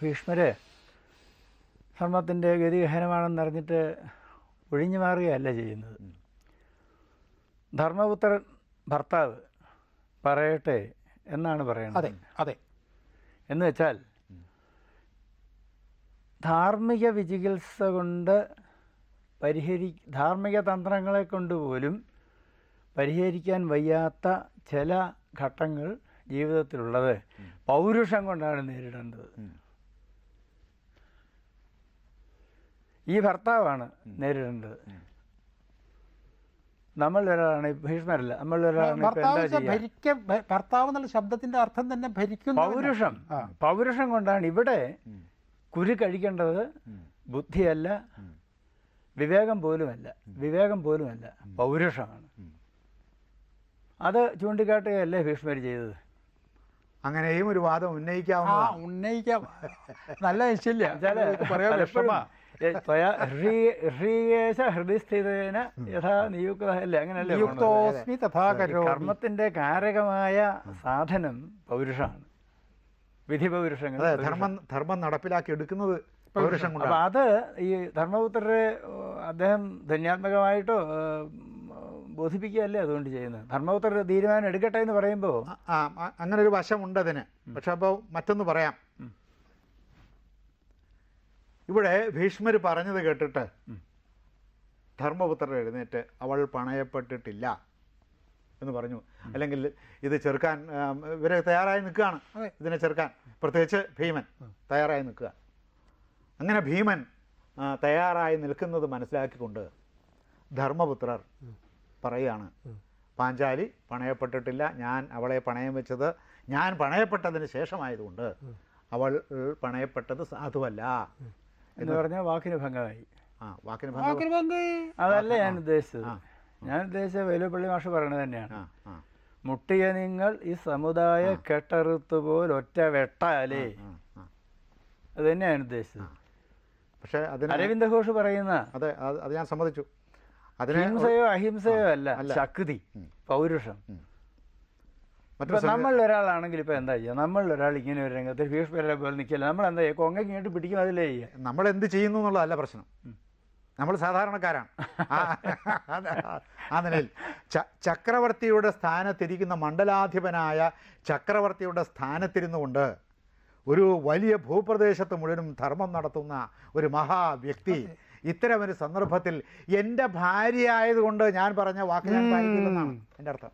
ഭീഷ്മര് ധർമ്മത്തിന്റെ ഗതിഗഹനമാണെന്നറിഞ്ഞിട്ട് ഒഴിഞ്ഞു മാറുകയല്ല ചെയ്യുന്നത്. ധർമ്മപുത്രൻ ഭർത്താവ് പറയട്ടെ എന്നാണ് പറയുന്നത് അതെ അതെ. എന്ന് വെച്ചാൽ ധാർമ്മിക വിചികിത്സ കൊണ്ട് പരിഹരി ധാർമ്മിക തന്ത്രങ്ങളെ കൊണ്ട് പോലും പരിഹരിക്കാൻ വയ്യാത്ത ചില ഘട്ടങ്ങൾ ജീവിതത്തിലുള്ളത് പൗരുഷം കൊണ്ടാണ് നേരിടേണ്ടത്. ഈ ഭർത്താവാണ് നേരിടേണ്ടത്. നമ്മൾ ഒരാളാണ് ഭീഷ്മരല്ല നമ്മൾ ഒരാളാണ് ഭരിക്ക ഭർത്താവ് എന്നുള്ള ശബ്ദത്തിന്റെ അർത്ഥം തന്നെ ഭരിക്കുന്നു പൗരുഷം. പൗരുഷം കൊണ്ടാണ് ഇവിടെ കുരു കഴിക്കേണ്ടത് ബുദ്ധിയല്ല വിവേകം പോലുമല്ല വിവേകം പോലുമല്ല പൗരുഷമാണ്. അത് ചൂണ്ടിക്കാട്ടുകയല്ലേ ഭീഷ്മർ ചെയ്തത്? അങ്ങനെയും ഒരു വാദം ഉന്നയിക്കാവുന്ന ഉന്നയിക്കാം നല്ല നിശ്ചയില്ല പറയാൻ വിഷമാ ഏ, ത്വയാ ഹൃ- ഹൃഗേശ ഹൃദയസ്ഥിതേന യഥാ നിയുക്ത അല്ലേ? അങ്ങനെയല്ലേ? നിയുക്തോസ്മി കർമ്മത്തിന്റെ കാരകമായ സാധനം പൗരുഷമാണ് വിധി പൗരുഷങ്ങൾ ധർമ്മം ധർമ്മം നടപ്പിലാക്കി എടുക്കുന്നത് പൗരുഷം അപ്പൊ കൊണ്ടാണ് അത് ഈ ധർമ്മപുത്രരെ അദ്ദേഹം ധന്യാത്മകമായിട്ടോ ബോധിപ്പിക്കുകയല്ലേ അതുകൊണ്ട് ചെയ്യുന്നത്? ധർമ്മപുത്രർ തീരുമാനം എടുക്കട്ടെ എന്ന് പറയുമ്പോൾ അങ്ങനെ ഒരു വശമുണ്ട് അതിന്. പക്ഷെ അപ്പോൾ മറ്റൊന്ന് പറയാം. ഇവിടെ ഭീഷ്മർ പറഞ്ഞത് കേട്ടിട്ട് ധർമ്മപുത്രർ എഴുന്നേറ്റ് അവൾ പണയപ്പെട്ടിട്ടില്ല എന്ന് പറഞ്ഞു. അല്ലെങ്കിൽ ഇത് ചെറുക്കാൻ ഇവരെ തയ്യാറായി നിൽക്കുകയാണ്. ഇതിനെ ചെറുക്കാൻ. പ്രത്യേകിച്ച് ഭീമൻ തയ്യാറായി നിൽക്കുക. അങ്ങനെ ഭീമൻ തയ്യാറായി നിൽക്കുന്നത് മനസ്സിലാക്കിക്കൊണ്ട് ധർമ്മപുത്രർ പറയുകയാണ് പാഞ്ചാലി പണയപ്പെട്ടിട്ടില്ല. ഞാൻ അവളെ പണയം വെച്ചത് ഞാൻ പണയപ്പെട്ടതിന് ശേഷമായതുകൊണ്ട് അവൾ പണയപ്പെട്ടത് സാധുവല്ല. എന്ന് പറഞ്ഞാൽ വാക്കിന് ഭംഗമായി. ആ വാക്കിന് ഭംഗം. ആക്രി അതല്ല ഞാൻ ഉദ്ദേശിച്ചത്. ഞാൻ ഉദ്ദേശിച്ച വേലുപ്പള്ളി മാഷ് പറയണത് തന്നെയാണ്. മുട്ടിയ നിങ്ങൾ ഈ സമുദായ കെട്ടറുത്ത് പോൽ ഒറ്റ വെട്ടാലേ. അത് തന്നെയാണ് ഉദ്ദേശിച്ചത്. പക്ഷേ അതിന് അരവിന്ദ ഘോഷ് പറയുന്ന അതെ അത് ഞാൻ സമ്മതിച്ചു. അതിന് ഹിംസയോ അഹിംസയോ അല്ല. ശക്തി പൗരുഷം. ഇപ്പൊ നമ്മളിൽ ഒരാളാണെങ്കിൽ ഇപ്പൊ എന്താ ചെയ്യുക? നമ്മൾ ഒരാൾ ഇങ്ങനെ ഒരു രംഗത്ത് ഭീഷ്മരെ പോലെ നിൽക്കില്ല നമ്മൾ എന്താ ചെയ്യുക? കൊങ്ങയ്ക്ക് ഇങ്ങോട്ട് പിടിക്കും അതിലേ ചെയ്യുക. നമ്മൾ എന്ത് ചെയ്യുന്നു എന്നുള്ളതല്ല പ്രശ്നം. നമ്മൾ സാധാരണക്കാരാണ്. ആ നിലയിൽ. ചക്രവർത്തിയുടെ സ്ഥാനത്തിരിക്കുന്ന മണ്ഡലാധിപനായ ചക്രവർത്തിയുടെ സ്ഥാനത്തിരുന്നുകൊണ്ട് ഒരു വലിയ ഭൂപ്രദേശത്ത് മുഴുവനും ധർമ്മം നടത്തുന്ന ഒരു മഹാവ്യക്തി ഇത്തരമൊരു സന്ദർഭത്തിൽ എന്റെ ഭാര്യ ആയതുകൊണ്ട് ഞാൻ പറഞ്ഞ വാക്ക് ഞാൻ പാലിക്കില്ലെന്നാണ് എന്റെ അർത്ഥം.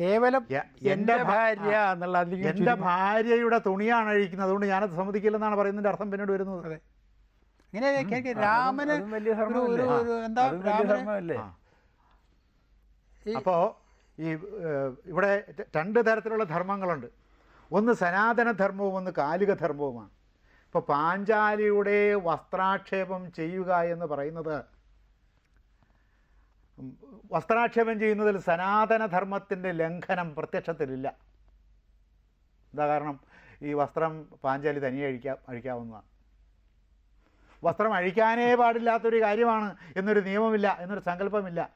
കേവലം എന്റെ എന്റെ ഭാര്യ എന്നുള്ള എന്റെ ഭാര്യയുടെ തുണിയാണ് അഴിക്കുന്നത്. അതുകൊണ്ട് ഞാനത് സമ്മതിക്കില്ലെന്നാണ് പറയുന്നതിന്റെ അർത്ഥം പിന്നീട് വരുന്നത്. അതെ. ഇങ്ങനെ രാമന് ഒരു- എന്താ ഈ- അപ്പോൾ ഈ ഇവിടെ രണ്ട് തരത്തിലുള്ള ധർമ്മങ്ങളുണ്ട്. ഒന്ന് സനാതന ധർമ്മവും ഒന്ന് കാലിക ധർമ്മവുമാണ് ഇപ്പോൾ പാഞ്ചാലിയുടെ വസ്ത്രാക്ഷേപം ചെയ്യുക എന്ന് പറയുന്നത് വസ്ത്രാക്ഷേപം ചെയ്യുന്നതിൽ സനാതനധർമ്മത്തിന്റെ ലംഘനം പ്രത്യക്ഷത്തിലില്ല. എന്താ കാരണം? ഈ വസ്ത്രം പാഞ്ചാലി തനിയെ അഴിക്കാം അഴിക്കാവുന്നതാണ്. വസ്ത്രം അഴിക്കാനേ പാടില്ലാത്തൊരു കാര്യമാണ് എന്നൊരു നിയമമില്ല എന്നൊരു സങ്കല്പമില്ല.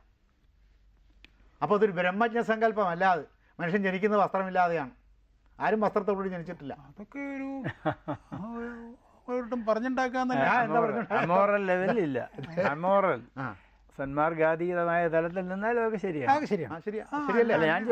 അപ്പോൾ അതൊരു ബ്രഹ്മജ്ഞ സങ്കല്പമല്ല അത്. മനുഷ്യൻ ജനിക്കുന്ന വസ്ത്രമില്ലാതെയാണ്. ആരും വസ്ത്രത്തോടുകൂടി ജനിച്ചിട്ടില്ല. അതൊക്കെ ഒരു ഒരിടത്തും പറഞ്ഞത്? അമോറൽ ലെവലില്ല അമോറൽ. ആ. സന്മാർഗാതീതമായ തലത്തിൽ നിന്നാലും ശരിയാണ് അതൊക്കെ ശരിയാണ് ശരിയല്ലേ? ഞാൻ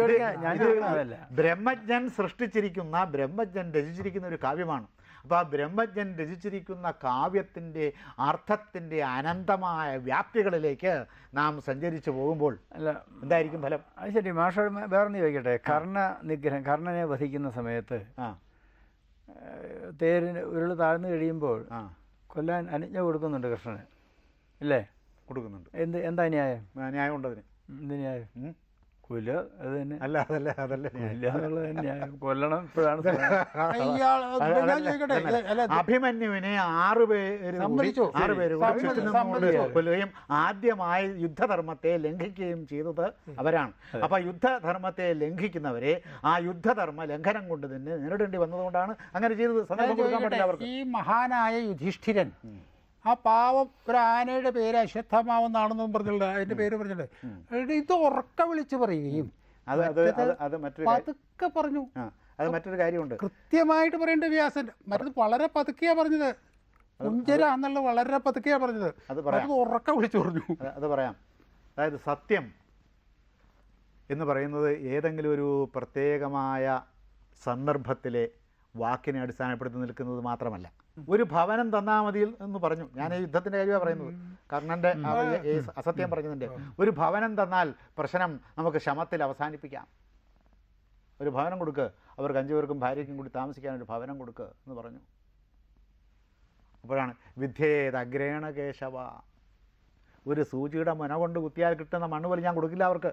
ഞാൻ ചോദിക്കുന്നതല്ല ബ്രഹ്മജ്ഞൻ സൃഷ്ടിച്ചിരിക്കുന്ന ബ്രഹ്മജ്ഞൻ രചിച്ചിരിക്കുന്ന ഒരു കാവ്യമാണ്. അപ്പോൾ ആ ബ്രഹ്മജ്ഞൻ രചിച്ചിരിക്കുന്ന കാവ്യത്തിന്റെ അർത്ഥത്തിന്റെ അനന്തമായ വ്യാപ്തികളിലേക്ക് നാം സഞ്ചരിച്ചു പോകുമ്പോൾ അല്ല എന്തായിരിക്കും ഫലം? അത് ശരി. മാഷ വേറൊന്ന് ചോദിക്കട്ടെ? കർണ നിഗ്രഹം കർണനെ വധിക്കുന്ന സമയത്ത് തേരിന് ഉരുൾ താഴ്ന്നു കഴിയുമ്പോൾ ആ. കൊല്ലാൻ അനുജ്ഞ കൊടുക്കുന്നുണ്ട് കൃഷ്ണന്. ഇല്ലേ? കൊടുക്കുന്നുണ്ട്. എന്ത് എന്താ ന്യായം ന്യായം ഉണ്ടതിന്. എന്ത് ന്യായം. കൊല്ല അത് തന്നെ. അല്ല അതല്ല അതല്ല. കൊല്ല എന്നുള്ളത് ന്യായം. കൊല്ലണം ഇപ്പോഴാണ് അഭിമന്യുവിനെ ആറ് പേര് ആറ് പേര്. കൊല്ലുകയും ആദ്യമായി യുദ്ധധർമ്മത്തെ ലംഘിക്കുകയും ചെയ്തത് അവരാണ്. അപ്പൊ യുദ്ധധർമ്മത്തെ ലംഘിക്കുന്നവരെ ആ യുദ്ധധർമ്മ ലംഘനം കൊണ്ട് തന്നെ നേരിടേണ്ടി വന്നതുകൊണ്ടാണ് അങ്ങനെ ചെയ്തത്. സന്ദർഭം കൊടുക്കാൻ പറ്റില്ല അവർക്ക്. ഈ മഹാനായ യുധിഷ്ഠിരൻ ആ പാവം ഒരു ആനയുടെ പേര് അശ്വത്ഥമാവെന്നാണെന്നും പറഞ്ഞിട്ടുണ്ട്. അതിന്റെ പേര് പറഞ്ഞിട്ടുണ്ട്. ഇത് ഉറക്ക വിളിച്ച് പറയുകയും അത് അത് അത് മറ്റൊരു. പതുക്കെ പറഞ്ഞു. അത് മറ്റൊരു കാര്യമുണ്ട്. കൃത്യമായിട്ട് പറയേണ്ട വ്യാസൻ. മറ്റത് വളരെ പതുക്കെയാ പറഞ്ഞത്. കുഞ്ചര എന്നുള്ളത് വളരെ പതുക്കെയാ പറഞ്ഞത്. അത് പറയാം. ഉറക്ക വിളിച്ചു പറഞ്ഞു. അത് പറയാം. അതായത് സത്യം എന്ന് പറയുന്നത് ഏതെങ്കിലും ഒരു പ്രത്യേകമായ സന്ദർഭത്തിലെ വാക്കിനെ അടിസ്ഥാനപ്പെടുത്തി നിൽക്കുന്നത് മാത്രമല്ല. ഒരു ഭവനം തന്നാൽ മതി എന്ന് പറഞ്ഞു. ഞാൻ ഈ യുദ്ധത്തിന്റെ കാര്യമാണ് പറയുന്നത്. ഈ അസത്യം പറഞ്ഞതിന്റെ. ഒരു ഭവനം തന്നാൽ പ്രശ്നം നമുക്ക് ശമത്തിൽ അവസാനിപ്പിക്കാം. ഒരു ഭവനം കൊടുക്ക്. അവർക്ക് അഞ്ചു പേർക്കും ഭാര്യയ്ക്കും കൂടി താമസിക്കാൻ ഒരു ഭവനം കൊടുക്ക് എന്ന് പറഞ്ഞു. അപ്പോഴാണ് വിദ്യേത് അഗ്രേണ കേശവ ഒരു സൂചിയുടെ മുന കൊണ്ട് കുത്തിയാൽ കിട്ടുന്ന മണ്ണ് പോലും ഞാൻ കൊടുക്കില്ല അവർക്ക്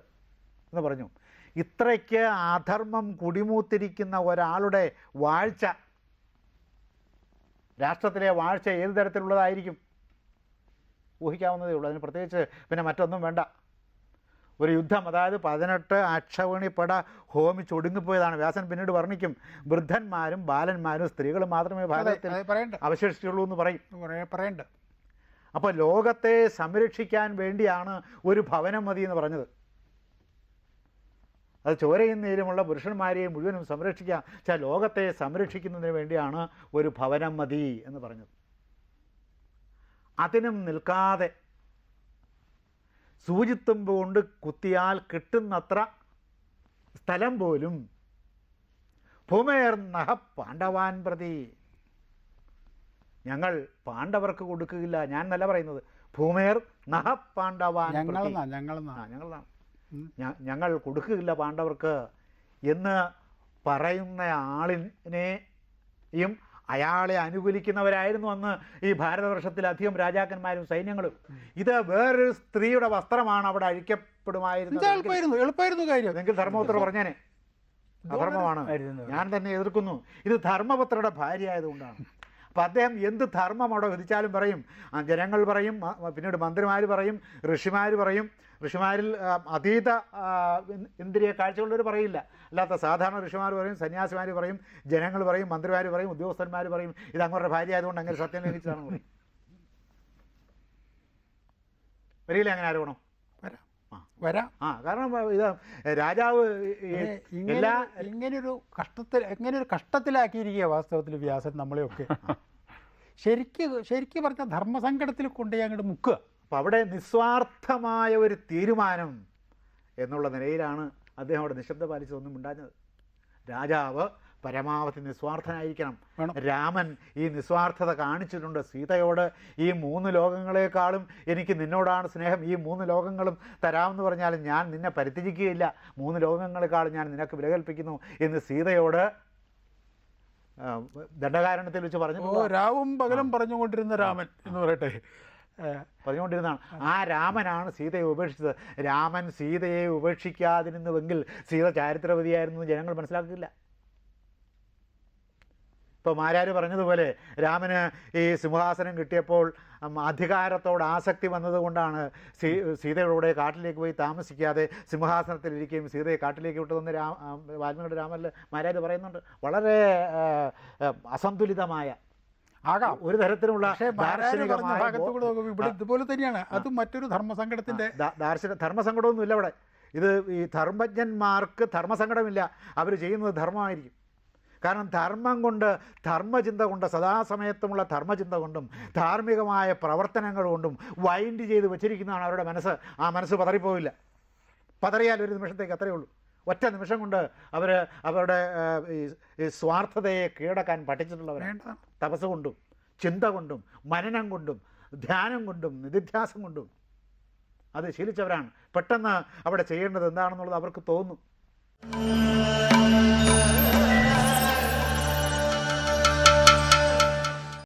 എന്ന് പറഞ്ഞു. ഇത്രയ്ക്ക് അധർമ്മം കുടിമൂത്തിരിക്കുന്ന ഒരാളുടെ വാഴ്ച രാഷ്ട്രത്തിലെ വാഴ്ച ഏത് തരത്തിലുള്ളതായിരിക്കും? ഊഹിക്കാവുന്നതേ ഉള്ളൂ. അതിന് പ്രത്യേകിച്ച് പിന്നെ മറ്റൊന്നും വേണ്ട. ഒരു യുദ്ധം അതായത് പതിനെട്ട് അക്ഷവണിപ്പട ഹോമിച്ചൊടുങ്ങിപ്പോയതാണ് വ്യാസൻ പിന്നീട് വർണിക്കും വൃദ്ധന്മാരും ബാലന്മാരും സ്ത്രീകളും മാത്രമേ ഭാരതത്തിൽ അവശേഷിച്ചുള്ളൂ എന്ന് പറയും. പറയ- പറയണ്ട. അപ്പോൾ ലോകത്തെ സംരക്ഷിക്കാൻ വേണ്ടിയാണ് ഒരു ഭവനം മതി എന്ന് പറഞ്ഞത്. അത് ചോരയും നീരുമുള്ള പുരുഷന്മാരെയും മുഴുവനും സംരക്ഷിക്കാം. വെച്ചാൽ ലോകത്തെ സംരക്ഷിക്കുന്നതിന് വേണ്ടിയാണ് ഒരു ഭവനം മതി എന്ന് പറഞ്ഞത്. അതിനും നിൽക്കാതെ സൂചിത്തുമ്പ് കൊണ്ട് കുത്തിയാൽ കിട്ടുന്നത്ര സ്ഥലം പോലും ഭൂമേർ നഹ പാണ്ഡവാൻ പ്രതി. ഞങ്ങൾ പാണ്ഡവർക്ക് കൊടുക്കുകയില്ല. ഞാൻ നല്ല പറയുന്നത്. ഭൂമേർ നഹ പാണ്ഡവാൻ ഞങ്ങളെന്നാ? ഞങ്ങളെന്നാ? ആ ഞങ്ങളാണ് ഉം. ഞ- ഞങ്ങൾ കൊടുക്കുകയില്ല പാണ്ഡവർക്ക് എന്ന് പറയുന്ന ആളിനെയും അയാളെ അനുകൂലിക്കുന്നവരായിരുന്നു അന്ന് ഈ ഭാരതവർഷത്തിലധികം രാജാക്കന്മാരും സൈന്യങ്ങളും. ഇത് വേറൊരു സ്ത്രീയുടെ വസ്ത്രമാണ് അവിടെ അഴിക്കപ്പെടുമായിരുന്നു എളുപ്പമായിരുന്നു കാര്യം. എങ്കിൽ ധർമ്മപുത്ര പറഞ്ഞേനെ. അധർമ്മമാണ്. ഞാൻ തന്നെ എതിർക്കുന്നു. ഇത് ധർമ്മപുത്രയുടെ ഭാര്യ ആയതുകൊണ്ടാണ്. അപ്പം അദ്ദേഹം എന്ത് ധർമ്മം അവിടെ വിധിച്ചാലും പറയും. ജനങ്ങൾ പറയും പിന്നീട് മന്ത്രിമാർ പറയും ഋഷിമാർ പറയും ഋഷിമാരിൽ അതീത ഇന്ദ്രിയ കാഴ്ചയുള്ളവർ പറയില്ല. അല്ലാത്ത സാധാരണ ഋഷിമാർ പറയും സന്യാസിമാർ പറയും ജനങ്ങൾ പറയും മന്ത്രിമാർ പറയും ഉദ്യോഗസ്ഥന്മാർ പറയും ഇത് അങ്ങോട്ട് ഭാര്യ ആയതുകൊണ്ട് അങ്ങനെ സത്യം ലംഘിച്ചതാണ് പറയും. വരിയില്ല അങ്ങനെ ആരോപണം? വരാം. ആ. വരാം. ആ കാരണം ഇത് രാജാവ് എല്ലാ ഇങ്ങനൊരു കഷ്ടത്തിൽ ഒരു കഷ്ടത്തിലാക്കിയിരിക്കുക വാസ്തവത്തിൽ വ്യാസൻ നമ്മളെയൊക്കെ. ശരിക്ക് ശരിക്ക് പറഞ്ഞ ധർമ്മസങ്കടത്തിൽ കൊണ്ടുപോയി അങ്ങോട്ട് മുക്കുക. അപ്പം അവിടെ നിസ്വാർത്ഥമായ ഒരു തീരുമാനം എന്നുള്ള നിലയിലാണ് അദ്ദേഹം അവിടെ നിശബ്ദ പാലിച്ചതൊന്നും ഉണ്ടാഞ്ഞത് രാജാവ് പരമാവധി നിസ്വാർത്ഥനായിരിക്കണം. രാമൻ ഈ നിസ്വാർത്ഥത കാണിച്ചിട്ടുണ്ട്. സീതയോട് ഈ മൂന്ന് ലോകങ്ങളെക്കാളും എനിക്ക് നിന്നോടാണ് സ്നേഹം. ഈ മൂന്ന് ലോകങ്ങളും തരാമെന്ന് പറഞ്ഞാൽ ഞാൻ നിന്നെ പരിത്യജിക്കുകയില്ല. മൂന്ന് ലോകങ്ങളെക്കാളും ഞാൻ നിനക്ക് വിലകൽപ്പിക്കുന്നു എന്ന് സീതയോട് ദണ്ഡകാരണത്തിൽ വെച്ച് പറഞ്ഞു രാവും പകലും പറഞ്ഞുകൊണ്ടിരുന്ന രാമൻ എന്ന് പറയട്ടെ. പറഞ്ഞുകൊണ്ടിരുന്നതാണ്. ആ രാമനാണ് സീതയെ ഉപേക്ഷിച്ചത്. രാമൻ സീതയെ ഉപേക്ഷിക്കാതിരുന്നുവെങ്കിൽ സീത ചാരിത്രവതിയായിരുന്നു ജനങ്ങൾ മനസ്സിലാക്കില്ല. ഇപ്പോൾ മാരാര് പറഞ്ഞതുപോലെ രാമന് ഈ സിംഹാസനം കിട്ടിയപ്പോൾ അധികാരത്തോട് ആസക്തി വന്നതുകൊണ്ടാണ് സീ സീതയുടെ കാട്ടിലേക്ക് പോയി താമസിക്കാതെ സിംഹാസനത്തിലിരിക്കുകയും സീതയെ കാട്ടിലേക്ക് വിട്ടതെന്ന് രാ വാൽമീകിയുടെ രാമനിൽ മാരാര് പറയുന്നുണ്ട്? വളരെ അസന്തുലിതമായ ആകാം. ഒരു തരത്തിലുള്ള ഇതുപോലെ തന്നെയാണ്. അത് മറ്റൊരു ധർമ്മസങ്കടത്തിന്റെ ദാർശന ദാർശനിക ധർമ്മസങ്കടമൊന്നുമില്ല അവിടെ ഇത് ഈ ധർമ്മജ്ഞന്മാർക്ക് ധർമ്മസങ്കടമില്ല. അവർ ചെയ്യുന്നത് ധർമ്മമായിരിക്കും. കാരണം ധർമ്മം കൊണ്ട് ധർമ്മചിന്ത കൊണ്ട് സദാസമയത്തുമുള്ള ധർമ്മചിന്ത കൊണ്ടും ധാർമ്മികമായ പ്രവർത്തനങ്ങൾ കൊണ്ടും വൈൻഡ് ചെയ്ത് വെച്ചിരിക്കുന്നതാണ് അവരുടെ മനസ്സ്. ആ മനസ്സ് പതറിപ്പോവില്ല. പതറിയാൽ ഒരു നിമിഷത്തേക്ക് അത്രയേ ഉള്ളൂ. ഒറ്റ നിമിഷം കൊണ്ട് അവർ അവരുടെ ഈ സ്വാർത്ഥതയെ കീഴടക്കാൻ പഠിച്ചിട്ടുള്ളവരാണ്. തപസ് കൊണ്ടും ചിന്ത കൊണ്ടും മനനം കൊണ്ടും ധ്യാനം കൊണ്ടും നിധിധ്യാസം കൊണ്ടും അത് ശീലിച്ചവരാണ്. പെട്ടെന്ന് അവിടെ ചെയ്യേണ്ടത് എന്താണെന്നുള്ളത് അവർക്ക് തോന്നും.